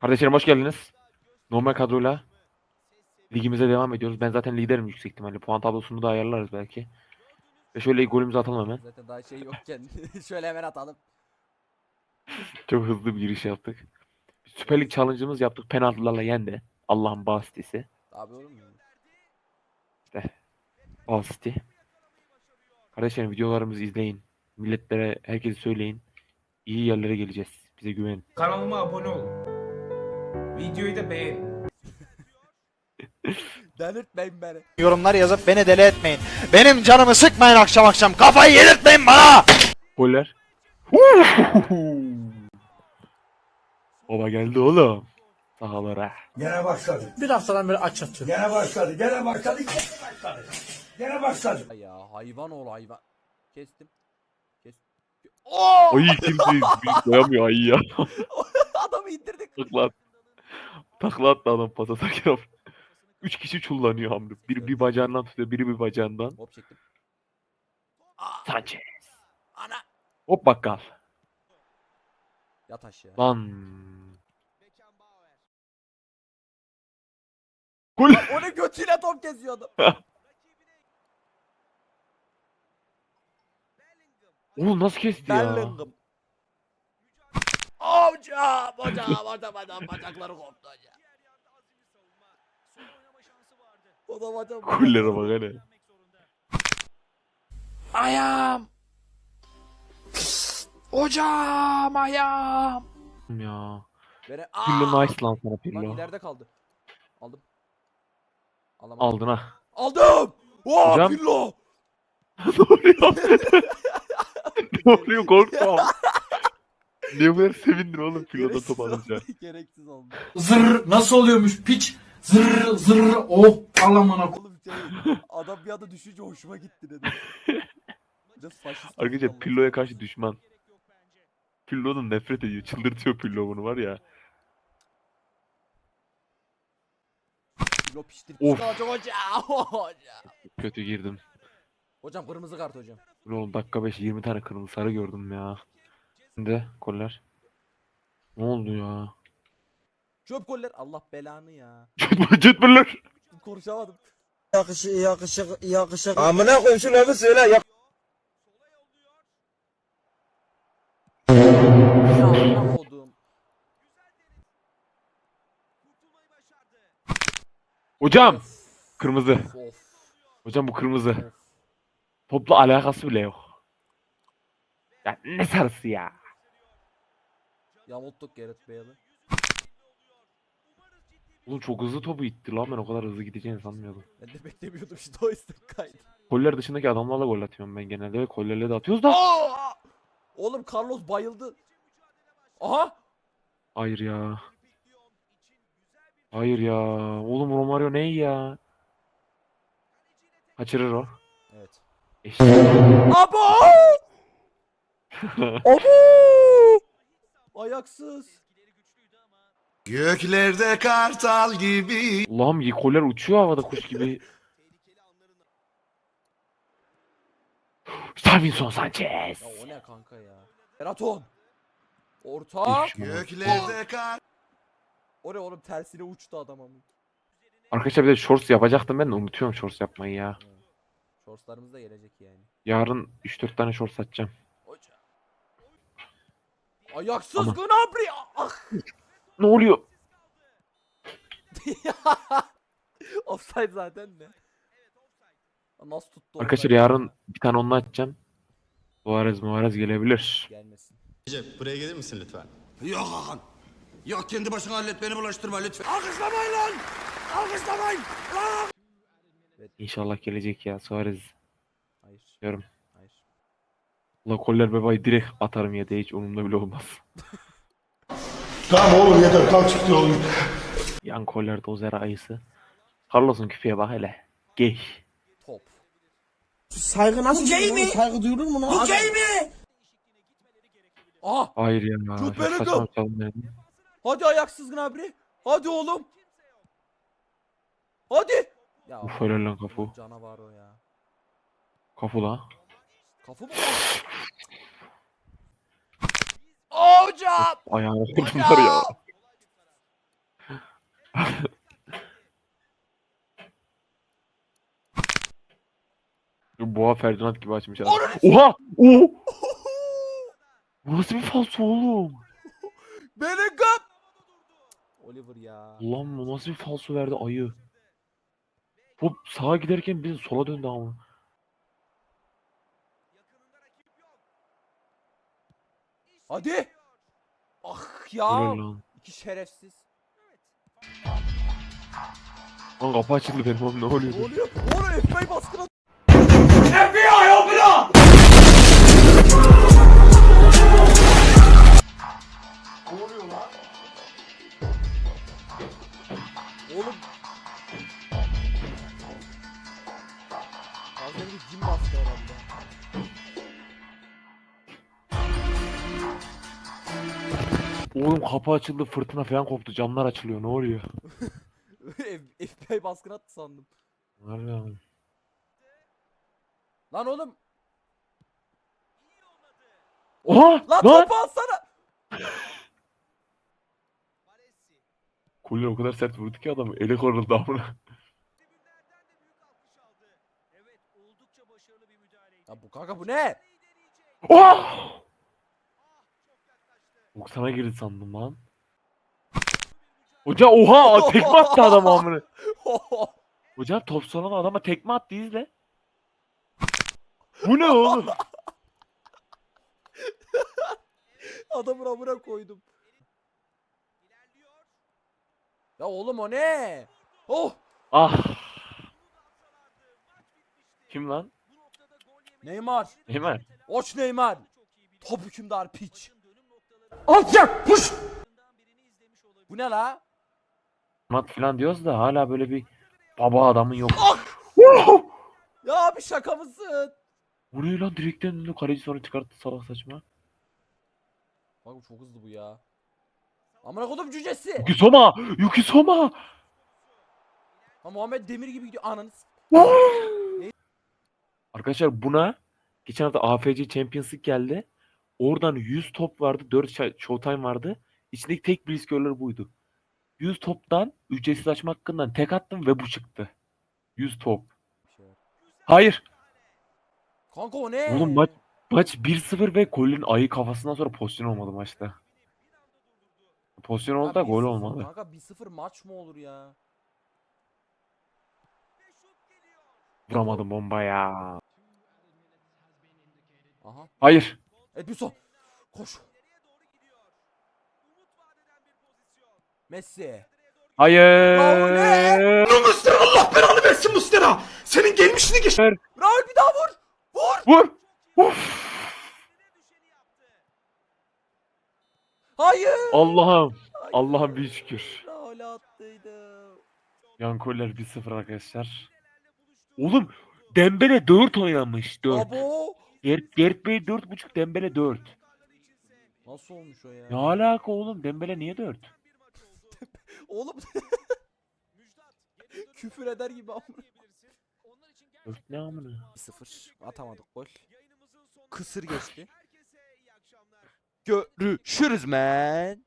Kardeşlerim hoş geldiniz. Normal kadroyla ligimize devam ediyoruz. Ben zaten liderim yüksek ihtimalle. Puan tablosunu da ayarlarız belki. Ve şöyle golümüzü atalım hemen. Zaten daha şey yokken şöyle hemen atalım. Çok hızlı bir giriş yaptık. Süper Lig challenge'ımız yaptık. Penaltılarla yendi. Allah'ın basitisi. Abi olur mu? Basiti. Kardeşlerim videolarımızı izleyin. Milletlere, herkese söyleyin. İyi yerlere geleceğiz. Bize güvenin. Kanalıma abone olun. Videoyu da beğenin. Delirtmeyin beni. yorumlar yazıp beni deli etmeyin. Benim canımı sıkmayın akşam akşam. Kafayı yedirtmeyin bana. Goller. Baba geldi oğlum. Sahalara. Gene başladı. Bir haftadan beri aç yatıyorum. Gene başladı. Gene başladı. Gene başladı. Gene başladı. Ya hayvan ol hayvan. Kestim. Kestim. Oo! Ay kimse büyük koyamıyor ayı ya. Adamı indirdik. Takla at. Takla attı adam pas atarken. Üç kişi çullanıyor hamle. Biri bir bacağından tutuyor, biri bir bacağından. Hop çektim. Sanchez. ana. Hop bakkal. Yat aşağı. Lan. Gol. O ne götüyle top kesiyor adam. Oğlum nasıl kesti ya? Bellingham. Hocam, hocam, hocam, bacakları koptu hocam. Hocam, hocam. Gollere bak hele. Ayağım. Hocam ayağım. Ya. Pirlo Aa! nice lan sana Lan Pirlo. ileride kaldı. Aldım. Alamadım. Aldın ha. Aldım. Oo, Hocam. Pirlo. ne oluyor? ne oluyor korkma. Niye bu kadar sevindin oğlum Gereksiz top alınca? Gereksiz oldu. Zırr nasıl oluyormuş piç? Zırr zırr oh alamana Oğlum şey, adam bir anda düşünce hoşuma gitti dedi. Biraz faşist. Arkadaşlar oldu. Pirlo'ya karşı düşman. Pirlo'dan nefret ediyor. Çıldırtıyor Pirlo bunu var ya. Pirlo piştir. Of. Hocam hocam. Kötü girdim. Hocam kırmızı kart hocam. Oğlum dakika 5 20 tane kırmızı sarı gördüm ya. Şimdi koller. Ne oldu ya? Çöp goller. Allah belanı ya. Cetbeller. Konuşamadım. yakışık yakışık yakışık Amına koyayım şu lafı söyle. Ya. Ya amına. Hocam. Kırmızı. Of. Hocam bu kırmızı. Topla alakası bile yok. Ya ne sarısı ya? Yamulttuk Gareth Bale'ı. Oğlum çok hızlı topu itti lan ben o kadar hızlı gideceğini sanmıyordum. Ben de beklemiyordum işte o yüzden kaydı. Koller dışındaki adamlarla gol atıyorum ben genelde ve kollerle de atıyoruz da. Aa! Oğlum Carlos bayıldı. Aha! Hayır ya. Hayır ya. Oğlum Romario ne ya? Kaçırır o. Evet. Eşek. Abo! Abo! Ayaksız. Göklerde kartal gibi. Allah'ım iyi koller uçuyor havada kuş gibi. Davinson Sanchez. Ya o ne kanka ya? Eraton. Orta. Göklerde kar. O ne oğlum tersine uçtu adam ama. Arkadaşlar bir de shorts yapacaktım ben de unutuyorum shorts yapmayı ya. Shortslarımız da gelecek yani. Yarın 3-4 tane shorts atacağım. Ayaksız Aman. Gnabry. Ah! Ne oluyor? Offside zaten de. Nasıl tuttu Arkadaşlar offside? yarın bir tane onunla atacağım. Muarez Muarez gelebilir. Gelmesin. Recep buraya gelir misin lütfen? Yok Hakan. Yok kendi başına hallet beni bulaştırma lütfen. Alkışlamayın lan. Alkışlamayın. İnşallah gelecek ya Suarez. Hayır. Diyorum. La koller bebayı direkt atarım ya hiç umurumda bile olmaz. Tamam oğlum yeter kalk çıktı oğlum. Yan koller dozer ayısı. Carlos'un küpeye bak hele. Gey. Top. saygı nasıl duyulur mu? Saygı duyulur mu lan? Bu mi? Aha! Hayır ya. Jude çok Bellingham. saçma bir çalım yani. Hadi ayaksız Gnabry. Hadi oğlum. Hadi. Ya Uf helal lan kafu. canavar o ya. Kafu la. Kafa mı? Oh, hocam! Ayağına bunlar ya. Boğa Ferdinand gibi açmış adam. Oha! Oo! Bu nasıl bir falso oğlum? Benim kap! Oliver ya. Ulan bu nasıl bir falso verdi ayı? Bu sağa giderken bir sola döndü ama. Hadi. Ah ya. Helal lan. İki şerefsiz. Lan kapı açıldı benim oğlum ne oluyor? Ne oluyor? Oğlum FBI baskına. Oğlum. Az önce bir cin bastı herhalde. Oğlum kapı açıldı fırtına falan koptu camlar açılıyor ne oluyor? F- FBI baskın attı sandım. Harbi lan. Lan oğlum. Oha! Lan Lan! topu alsana. Kuller o kadar sert vurdu ki adamı eli kırıldı amına. Ya bu kanka bu ne? Oha! Ok sana girdi sandım lan. Hoca oha tekme attı adam amına. Hocam top soran adama tekme attı izle. Bu ne oğlum? Adamın amına koydum. Ya oğlum o ne? Oh! Ah. Kim lan? Neymar. Hemen. Oç Neymar. Top hükümdar piç. Alçak. Bu ne la? Mat falan diyoruz da hala böyle bir baba adamın yok. Ya abi şaka mısın? Bu ne lan direkten döndü kaleci sonra çıkarttı salak saçma. Bak bu çok hızlı bu ya. Amına kodum cücesi. Yuki Soma! Yuki Soma! Ha Muhammed Demir gibi gidiyor ananı. Arkadaşlar buna geçen hafta AFC Champions League geldi. Oradan 100 top vardı, 4 şa- showtime vardı. İçindeki tek skorları buydu. 100 toptan ücretsiz açma hakkından tek attım ve bu çıktı. 100 top. Hayır. Kanka o ne? Oğlum maç maç 1-0 ve golün ayı kafasından sonra pozisyon olmadı maçta. Pozisyon oldu da gol 1-0 olmadı. Kanka 1-0 maç mı olur ya? Vuramadım bomba ya. Aha. Hayır. Edmilson. Koş. Messi. Hayır. Mustera Allah belanı versin Mustera. Senin gelmişini geç. Raul bir daha vur. Vur. Vur. Uf. Hayır. Allah'ım. Allah'ım bir şükür. Raul attıydı. Yan Koller 1-0 arkadaşlar. Oğlum Dembele 4 oynamış 4. Abo. Gert, Gert Bey 4.5 Dembele 4. Nasıl olmuş o ya? Ne alaka oğlum Dembele niye 4? Oğlum. Küfür eder gibi amına. 4 ne amına? 0 atamadık gol. Kısır geçti. Görüşürüz men.